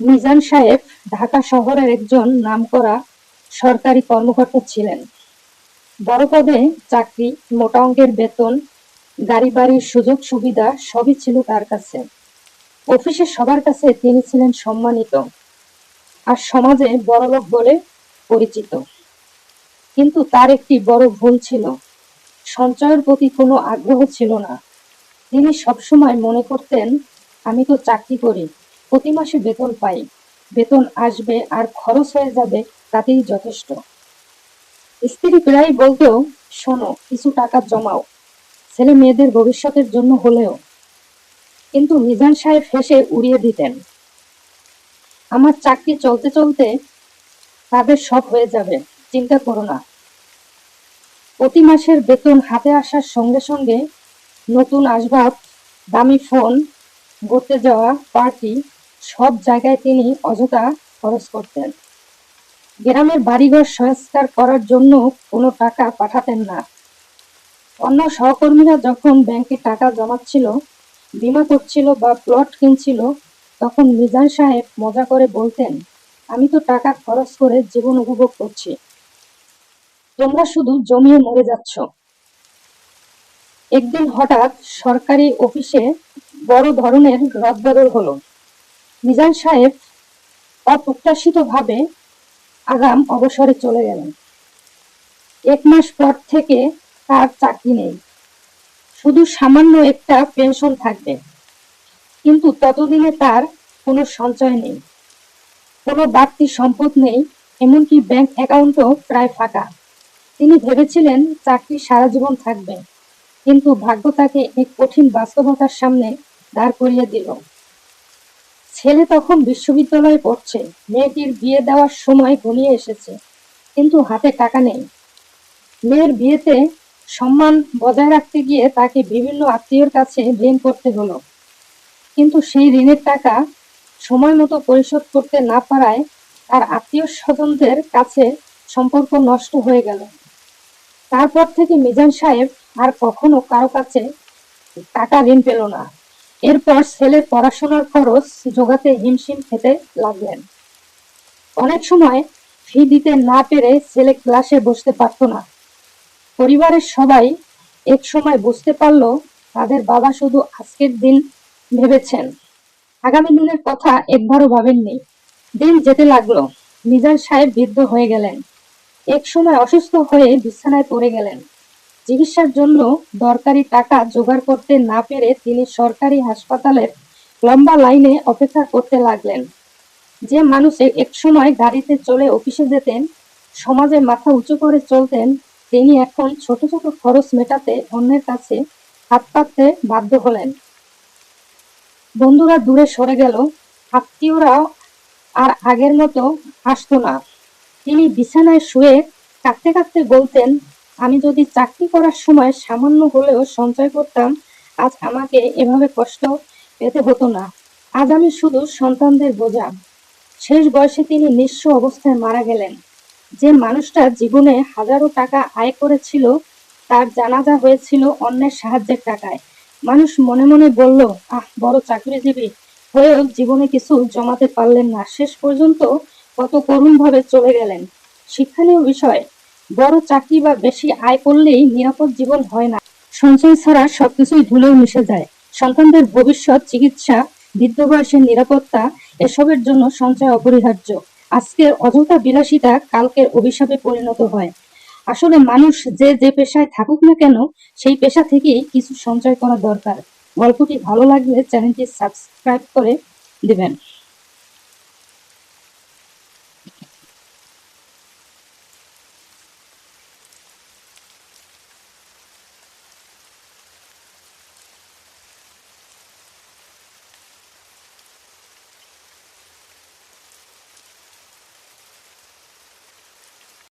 মিজান সাহেব ঢাকা শহরের একজন নামকরা সরকারি কর্মকর্তা ছিলেন। বড় পদে চাকরি, মোটা অঙ্কের বেতন, গাড়ি বাড়ির সুযোগ সুবিধা সবই ছিল তার কাছে। অফিসের সবার কাছে তিনি ছিলেন সম্মানিত আর সমাজে বড়লোক বলে পরিচিত। কিন্তু তার একটি বড় ভুল ছিল। সঞ্চয়ের প্রতি কোনো আগ্রহ ছিল না। তিনি সবসময় মনে করতেন, আমি তো চাকরি করি। প্রতি মাসে বেতন পাই। বেতন আসবে আর খরচ হয়ে যাবে তাতেই যথেষ্ট। স্ত্রী প্রায় বলতো শোনো, কিছু টাকা জমাও। ছেলে মেয়েদের ভবিষ্যতের জন্য হলেও। কিন্তু মিজান সাহেব হেসে উড়িয়ে দিতেন, আমার চাকরি চলতে চলতে তাদের সব হয়ে যাবে, চিন্তা করো না। প্রতি মাসের বেতন হাতে আসার সঙ্গে সঙ্গে নতুন আসবাব, দামি ফোন, ঘুরতে যাওয়া, পার্টি সব জায়গায় তিনি অযথা খরচ করতেন। গ্রামের বাড়িঘর সংস্কার করার জন্য কোনো টাকা পাঠাতেন না। অন্য সহকর্মীরা যখন ব্যাংকে টাকা জমাচ্ছিল, বিমা করছিল বা প্লট কিনছিল, তখন মিজান সাহেব মজা করে বলতেন, আমি তো টাকা খরচ করে জীবন উপভোগ করছি। তোমরা শুধু জমিয়ে মরে যাচ্ছ। একদিন হঠাৎ সরকারি অফিসে বড় ধরনের রদবদল হলো। মিজান সাহেব অপ্রত্যাশিতভাবে আগাম অবসরে চলে গেলেন। এক মাস পর থেকে তার চাকরি নেই। শুধু সামান্য একটা পেনশন থাকবে। কিন্তু ততদিনে তার কোনো সঞ্চয় নেই। কোনো বাড়তি সম্পদ নেই, এমনকি ব্যাংক অ্যাকাউন্টও প্রায় ফাঁকা। তিনি ভেবেছিলেন চাকরি সারা জীবন থাকবে। কিন্তু ভাগ্য তাকে এক কঠিন বাস্তবতার সামনে দাঁড় করিয়ে দিল। ছেলে তখন বিশ্ববিদ্যালয়ে পড়ছে, মেয়েটির বিয়ে দেওয়ার সময় ঘনিয়ে এসেছে, কিন্তু হাতে টাকা নেই। মেয়ের বিয়েতে সম্মান বজায় রাখতে গিয়ে তাকে বিভিন্ন আত্মীয়র কাছে ঋণ করতে হলো। কিন্তু সেই ঋণের টাকা সময় মতো পরিশোধ করতে না পারায় তার আত্মীয় স্বজনদের কাছে সম্পর্ক নষ্ট হয়ে গেল। তারপর থেকে মিজান সাহেব আর কখনো কারও কাছে টাকা ঋণ পেল না। এরপর ছেলের পড়াশোনার খরচ জোগাতে হিমশিম খেতে লাগলেন। অনেক সময় ফি দিতে না পেরে ছেলে ক্লাসে বসতে পারতো না। পরিবারের সবাই এক সময় বুঝতে পারল তাদের বাবা শুধু আজকের দিন ভেবেছেন। আগামী দিনের কথা একবারও ভাবেননি। দিন যেতে লাগল। মিজান সাহেব বৃদ্ধ হয়ে গেলেন। এক সময় অসুস্থ হয়ে বিছানায় পড়ে গেলেন। চিকিৎসার জন্য দরকারি টাকা জোগাড় করতে না পেরে তিনি সরকারি হাসপাতালের লম্বা লাইনে অপেক্ষা করতে লাগলেন। যে মানুষ এক সময় গাড়িতে চলে অফিসে যেতেন, সমাজে মাথা উঁচু করে চলতেন, তিনি এখন ছোট ছোট খরচ মেটাতে অন্যের কাছে হাত পাততে বাধ্য হলেন। বন্ধুরা দূরে সরে গেল, আত্মীয়রা আর আগের মতো আসতো না। তিনি বিছানায় শুয়ে কাঁদতে কাঁদতে বলতেন আমি যদি চাকরি করার সময় সামান্য হলেও সঞ্চয় করতাম, আজ আমাকে এভাবে কষ্ট পেতে হতো না। আজ আমি শুধু সন্তানদের বোঝা শেষ বয়সে তিনি নিঃস্ব অবস্থায় মারা গেলেন। যে মানুষটা জীবনে হাজারো টাকা আয় করেছিল, তার জানাজা হয়েছিল অন্যের সাহায্যের টাকায়। মানুষ মনে মনে বলল, আহ, বড় চাকরিজীবী হয়েও জীবনে কিছু জমাতে পারলেন না। শেষ পর্যন্ত কত করুণ ভাবে চলে গেলেন। শিক্ষণীয় বিষয় বড় চাকরি বা বেশি আয় করলেই নিরাপদ জীবন হয় না। সঞ্চয় ছাড়া সবকিছুই ধুলেও মিশে যায়। সন্তানদের ভবিষ্যৎ, চিকিৎসা, বৃদ্ধ বয়সের নিরাপত্তা, এসবের জন্য সঞ্চয় অপরিহার্য। আজকের অযথা বিলাসিতা কালকের অভিশাপে পরিণত হয়। আসলে মানুষ যে যে পেশায় থাকুক না কেন, সেই পেশা থেকেই কিছু সঞ্চয় করা দরকার। গল্পটি ভালো লাগলে চ্যানেলটি সাবস্ক্রাইব করে দিবেন।